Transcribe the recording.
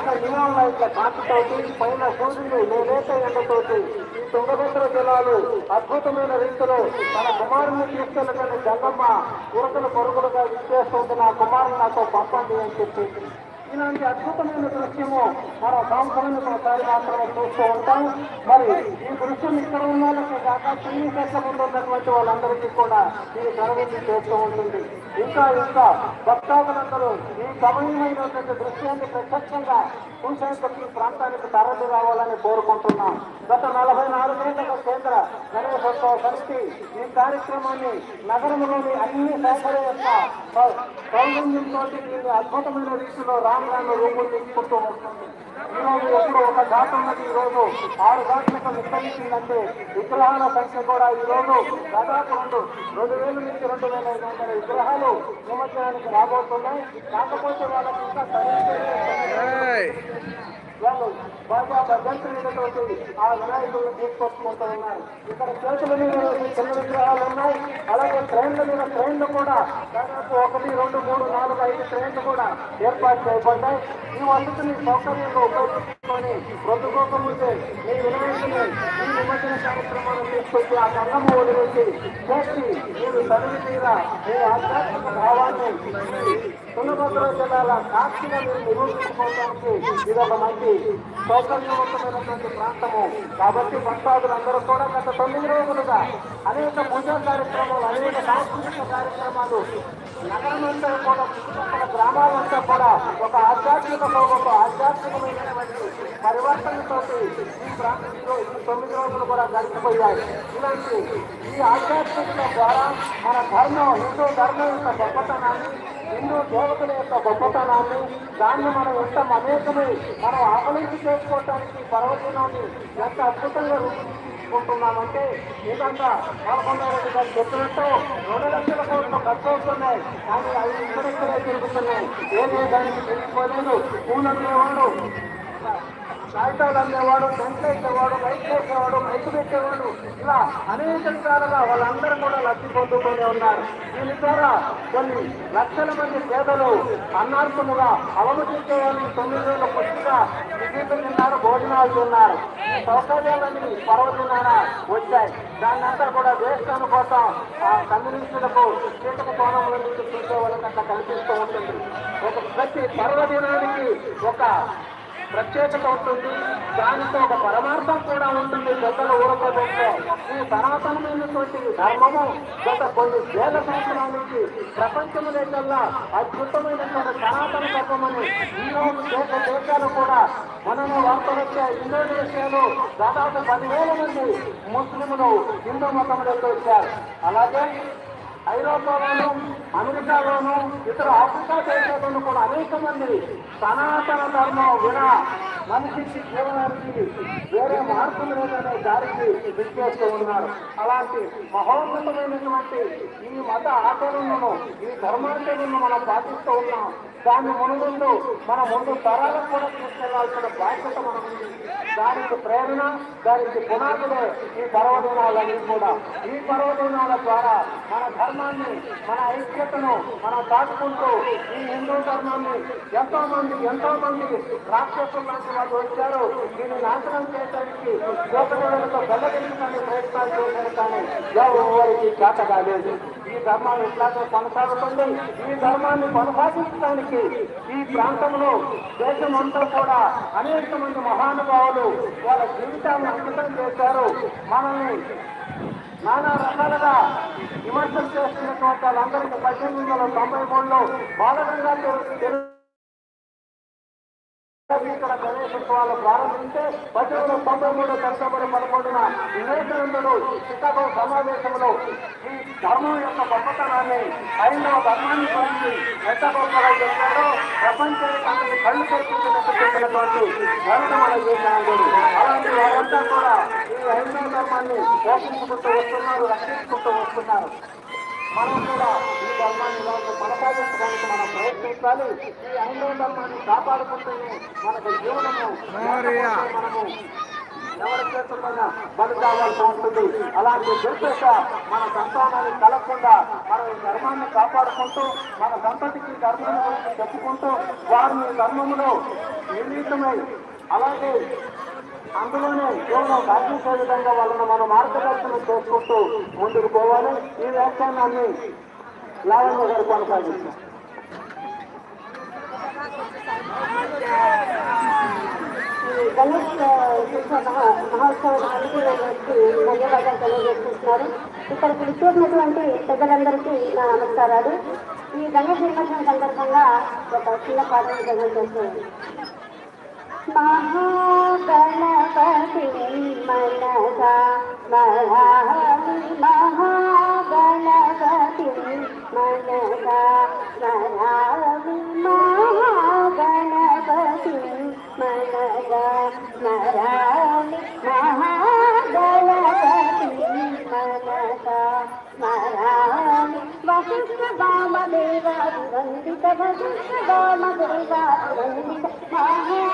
అలాగే నియమం లైట్ల కాంతితోటి పైన సూర్యుడు నేనేత ఎండతోటి ఈ తుంగభద్ర జలాలు అద్భుతమైన రీతిలో తన కుమారుని తీసుకెళ్ళగానే జంగమ్మ ఉరకలు పరుగులుగా విచ్చేస్తుంది నా కుమారుని నాతో పంపండి అని చెప్పేసి ఇలాంటి అద్భుతమైన దృశ్యము మన సంవత్సరానికి ఒకసారి మాత్రమే చూస్తూ ఉంటాం. మరి ఈ దృశ్యం ఇక్కడ ఉన్న వాళ్ళకి కాక చిన్ని చెట్ల ముందు ఉన్నటువంటి వాళ్ళందరికీ కూడా ఇది కనుగొని చేస్తూ ఉంటుంది. ఇంకా ఇంకా భక్తాదులందరూ ఈ గమనీయమైనటువంటి దృశ్యాన్ని ప్రత్యక్షంగా చూసేందుకు ఈ ప్రాంతానికి తరలి రావాలని కోరుకుంటున్నాం. గత నలభై నాలుగేళ్ళుగా కేంద్ర గణేశోత్సవ సమితి ఈ కార్యక్రమాన్ని నగరంలోని అన్ని శాఖల యొక్క సౌలభ్యంతో దీన్ని అద్భుతమైన రీతిలో రా రాను రూపొందించుకుంటూ వస్తుంది. ఈరోజు ఎప్పుడు ఒక ఘాట్ ఉన్నది. ఈ రోజు ఆరు ఘాట్లకు విస్తరించిందంటే విగ్రహాల సంఖ్య కూడా ఈ రోజు దాదాపు రెండు రెండు వేల నుంచి రెండు వేల ఐదు వందల విగ్రహాలు నిమజ్జనానికి రాబోతున్నాయి. కాకపోతే వాళ్ళకి ఇంకా వాళ్ళు బాగా ఆ వినాయకుడిని తీసుకొచ్చుకుంటూ ఉన్నారు. ఇక్కడ చేతుల మీద చిన్న విగ్రహాలు అలాగే ట్రైన్ల మీద ట్రైన్లు కూడా దాదాపు ఒకటి రెండు మూడు నాలుగు ఐదు ట్రైన్లు కూడా ఏర్పాటు చేయబడ్డాయి. ఈ వసతిని సౌకర్యంగా ఉపయోగించుకొని రొద్దుకోకముందే మీ వినాయకుని ఈ నిమజ్జన కార్యక్రమాన్ని తీసుకొచ్చి ఆ కన్నము వదిలేసి చేసి మీరు చదివి తీరా మీ ఆధ్యాత్మిక భావాన్ని తుంగభద్ర జిల్లాల సాక్షిగా మీరు నిరూపించుకోవడానికి ఇది ఒక మంచి సౌకర్యవంతమైనటువంటి ప్రాంతము. కాబట్టి భక్తాదులందరూ కూడా గత తొమ్మిది రోజులుగా అనేక పూజా కార్యక్రమాలు అనేక సాంస్కృతిక కార్యక్రమాలు నగరమంతా కూడా చుట్టుపక్కల గ్రామాలంతా కూడా ఒక ఆధ్యాత్మిక ఒక ఆధ్యాత్మికమైనటువంటి పరివర్తనతో ఈ ప్రాంతంలో ఈ తొమ్మిది రోజులు కూడా గడిచిపోయాయి. ఇలాంటి ఈ ఆధ్యాత్మికత ద్వారా మన ధర్మం హిందూ ధర్మం యొక్క గొప్పతనాన్ని హిందూ దేవతల యొక్క గొప్పతనాన్ని దాన్ని మనం ఎంత మమేకమై మనం ఆకలించి చేసుకోవటానికి పర్వదినాన్ని ఎంత అద్భుతంగా రూపొందించుకుంటున్నామంటే నిజంగా పదకొండవ గారు చెప్పినట్టు రెండు లక్షల కోట్లు ఖర్చు అవుతున్నాయి. కానీ అవి ఇక్కడిక్కడే తిరుగుతున్నాయి. ఏదే దానికి తెలిసిపోలేదు పూలమ్మేవాడు కాగితాలు అమ్మేవాడు టెంట్ వేసేవాడు లైట్లు చేసేవాడు మైకు పెట్టేవాడు. ఇలా అనేక విధాలుగా వాళ్ళందరూ కూడా లబ్ధి పొందుతూనే ఉన్నారు. దీని ద్వారా కొన్ని లక్షల మంది పేదలు అన్నార్థముగా అవమతించే వాళ్ళు తొమ్మిది వేల కొద్దిగా టికెట్లు తిన్నారు భోజనాలు తిన్నారు. ఈ సౌకర్యాలన్నీ పర్వదినాన వచ్చాయి. దాన్నంతా కూడా దేశం కోసం ఆ కమ్యూనిస్టులకు కీటక కోణంలో నుంచి చూసే వాళ్ళకి అట్లా కనిపిస్తూ ఉంటుంది. ఒక ప్రతి పర్వదినానికి ఒక ప్రత్యేకత ఉంటుంది. దానితో ఒక పరమార్థం కూడా ఉంటుంది. పెద్దల ఊరకపోతే ఈ సనాతనమైనటువంటి ధర్మము గత కొన్ని వేల సంవత్సరాల నుంచి ప్రపంచము దేశంలో అద్భుతమైనటువంటి సనాతన ధర్మమని ఈరోజు దేశ దేశాలు కూడా మనము వార్తలు వచ్చాయి ఇండోనేషియాలో దాదాపు పదివేల మంది ముస్లింలు హిందూ మతంలోకి వచ్చారు. అలాగే ఐరోపాలోను అమెరికాలోను ఇతర ఆఫ్రికా దేశాల్లోనూ కూడా అనేక మంది సనాతన ధర్మం వినా మనిషికి జీవనానికి వేరే మార్పులు లేదనే దారికి విచ్చేస్తూ ఉన్నారు. అలాంటి మహోన్నతమైనటువంటి ఈ మత ఆచరణను ఈ ధర్మాచరణను మనం పాటిస్తూ ఉన్నాం. దాన్ని మునుగుండు మన ముందు తరాలకు కూడా తీసుకెళ్ళాల్సిన బాధ్యత మనం దానికి ప్రేరణ దానికి పునాదులే ఈ పర్వదినాలన్నీ కూడా. ఈ పర్వదినాల ద్వారా మన ధర్మాన్ని మన ఐక్యతను మనం దాటుకుంటూ ఈ హిందూ ధర్మాన్ని ఎంతో మంది ఎంతో మంది రాక్షసుల నుంచి వాళ్ళు వచ్చారు. దీన్ని నాశనం చేయడానికి యువకులతో బెల్లగించడానికి ప్రయత్నాలు చేశారు కానీ ఎవరికి చేత కాలేదు. ఈ ధర్మాన్ని ఇట్లాగే కొనసాగుతుంది. ఈ ధర్మాన్ని కొనసాగించడానికి ఈ ప్రాంతంలో దేశం అంతా కూడా అనేక మంది మహానుభావులు వాళ్ళ జీవితాన్ని అంకితం చేశారు. మనల్ని నానా రకాలుగా చేస్తున్నటువంటి వాళ్ళందరికీ పద్దెనిమిది వందల తొంభై మూడులో బాలగంగా ఇక్కడ గణేశోత్సవాలు ప్రారంభించే పద్దెనిమిది వందల తొంభై మూడు సెప్టెంబర్ పదకొండున వివేకానందుడు చికాగో సమావేశంలో ఈ ధర్మం యొక్క గొప్పతనాన్ని ఐదవ ధర్మాన్ని గురించి ఎంత గొప్పగా చెప్పారో ప్రపంచానికి అందరి కళ్ళు తెరిపించినట్టు చెప్పినటువంటి మన వివేకానందుడు అలాంటి వారంతా కూడా ఈ ఐదవ ధర్మాన్ని పోషించుకుంటూ వస్తున్నారు రక్షించుకుంటూ వస్తున్నారు. మనం కూడా ఈ ధర్మాన్ని కొనసాగించడానికి మనం ప్రయత్నించాలి. ఈ హైందవ ధర్మాన్ని కాపాడుకుంటేనే మనకు జీవనము మనము ఎవరి చేతుల్లోనైనా బలి కావాల్సి ఉంటుంది. అలాంటి దుర్దశ మన సంతానాన్ని కలగకుండా మన ఈ ధర్మాన్ని కాపాడుకుంటూ మన సంతతికి ధర్మాన్ని గురించి చెప్పుకుంటూ వారిని ధర్మములో నిర్ణీతమై అలాగే అందులోనే కేవలం సాధించే విధంగా వాళ్ళని మనం మార్గదర్శనం చేసుకుంటూ ముందుకు పోవాలి. ఈ వ్యాఖ్యానాన్ని లావణ్య గారు కొనసాగిస్తాం ఈ గణేష్ ధన్యవాదాలు తెలియజేస్తున్నారు. ఇక్కడికి విచ్చేసినటువంటి పెద్దలందరికీ నా నమస్కారాలు. ఈ గణేష్ నిమజ్జనం సందర్భంగా ఒక చిన్న పాఠం జరుగుతుంది మహాగణపతి మనసా మహామి మహాగణపతి మనసా స్మరామి మహాగణపతి మనసా స్మరామి మహాగణపతి మనసా స్మరామి వశిష్ఠ వామదేవ వందిత వశిష్ఠ వామదేవ వందిత మహా